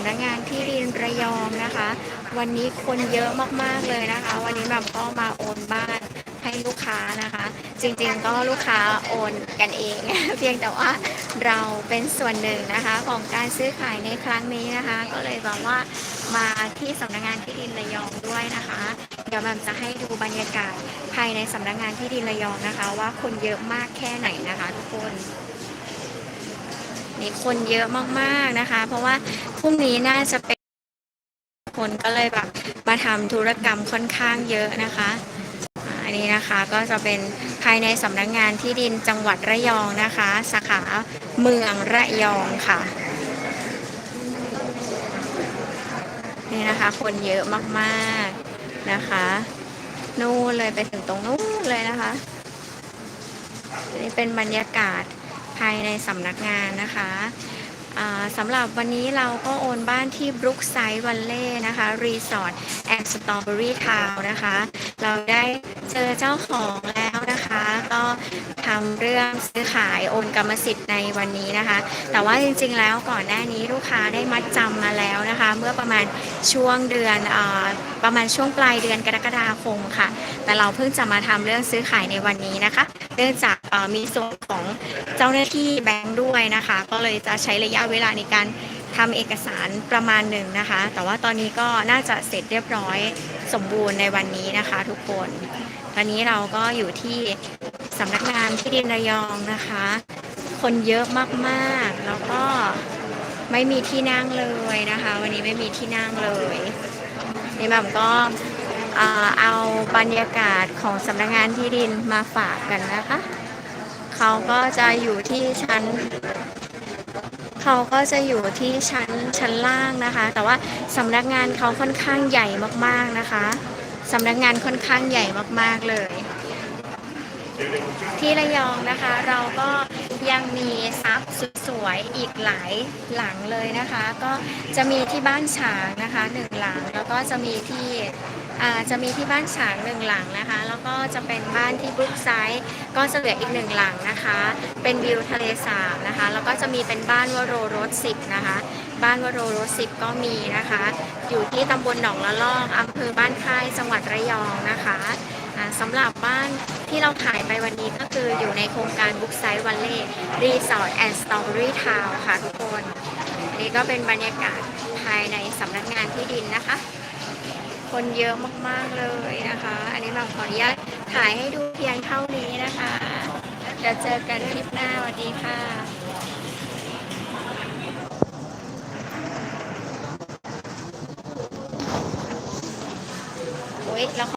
ำนักงานที่ดินระยองนะคะ วันนี้คนเยอะมากๆเลยนะคะ วันนี้แบบก็มาโอนบ้านให้ลูกค้านะคะ จริงๆก็ลูกค้าโอนกันเอง เพียงแต่ว่าเราเป็นส่วนหนึ่งนะคะ ของการซื้อขายในครั้งนี้นะคะ ก็เลยแบบว่ามาที่สำนักงานที่ดินระยองด้วยนะคะ เดี๋ยวแบมจะให้ดูบรรยากาศภายในสำนักงานที่ดินระยองนะคะ ว่าคนเยอะมากแค่ไหนนะคะ ทุกคน นี่คนเยอะมากๆนะคะ เพราะว่าพรุ่งนี้น่าจะเป็นคนก็เลยแบบมาทำธุรกรรมค่อนข้างเยอะนะคะอันนี้นะคะก็จะเป็นภายในสำนักงานที่ดินจังหวัดระยองนะคะ สาขาเมืองระยองค่ะนี่นะคะ คนเยอะมากๆนะคะ นู่นเลยไปถึงตรงนู้นเลยนะคะนี่เป็นบรรยากาศ ภายในสำนักงานนะคะสำหรับวันนี้เราก็โอนบ้านที่บรุกไซด์วันเล่นะคะรีสอร์ทแอนด์สตรอเบอรี่ทาวนะคะ เราได้เจอเจ้าของแล้วนะคะ ก็ทำเรื่องซื้อขายโอนกรรมสิทธิ์ในวันนี้นะคะ แต่ว่าจริงๆแล้วก่อนหน้านี้ลูกค้าได้มัดจำมา เมื่อประมาณช่วงเดือนอประมาณช่วงปลายเดือนกรกฎาคมค่ะ แต่เราเพิ่งจะมาทำเรื่องซื้อขายในวันนี้นะคะ เนื่องจากมีส่วนของเจ้าหน้าที่แบงค์ด้วยนะคะ ก็เลยจะใช้ระยะเวลาในการทำเอกสารประมาณหนึ่งนะคะ แต่ว่าตอนนี้ก็น่าจะเสร็จเรียบร้อยสมบูรณ์ในวันนี้นะคะ ทุกคน ตอนนี้เราก็อยู่ที่สำนักงานที่ดินระยองนะคะ คนเยอะมากๆ แล้วก็ ไม่มีที่นั่งเลยนะคะ วันนี้ไม่มีที่นั่งเลยนี่แบบก็เอ่อเอาบรรยากาศของสำนักงานที่ดินมาฝากกันนะคะ เขาก็จะอยู่ที่ชั้น เขาก็จะอยู่ที่ชั้นชั้นล่างนะคะ แต่ว่าสำนักงานเขาค่อนข้างใหญ่มากๆนะคะสำนักงานค่อนข้างใหญ่มากๆเลย ที่ระยองนะคะ เราก็ ยังมีซับสวยๆอีกหลายหลังเลยนะคะ ก็จะมีที่บ้านฉางนะคะหนึ่งหลังแล้วก็จะมีที่จะมีที่บ้านฉางหนึ่งหลังนะคะ แล้วก็จะเป็นบ้านที่บรุกไซด์ก็จะเหลืออีกหนึ่งหลังนะคะ เป็นวิวทะเลสาบนะคะ แล้วก็จะมีเป็นบ้านวโรรสสิบนะคะ บ้านวโรรสสิบก็มีนะคะ อยู่ที่ตำบลหนองละลอกอำเภอบ้านค่ายจังหวัดระยองนะคะ สำหรับบ้านที่เราขายไปวันนี้ก็คืออยู่ในโครงการบุ๊กไซด์วันเล่รีสอร์ทแอนด์สตรอเบอรี่ทาวค่ะทุกคนอันนี้ก็เป็นบรรยากาศภายในสำนักงานที่ดินนะคะ คนเยอะมากๆเลยนะคะ อันนี้เราขออนุญาตถ่ายให้ดูเพียงเท่านี้นะคะเดี๋ยวเจอกันคลิปหน้าสวัสดีค่ะโอ้ยแล้ว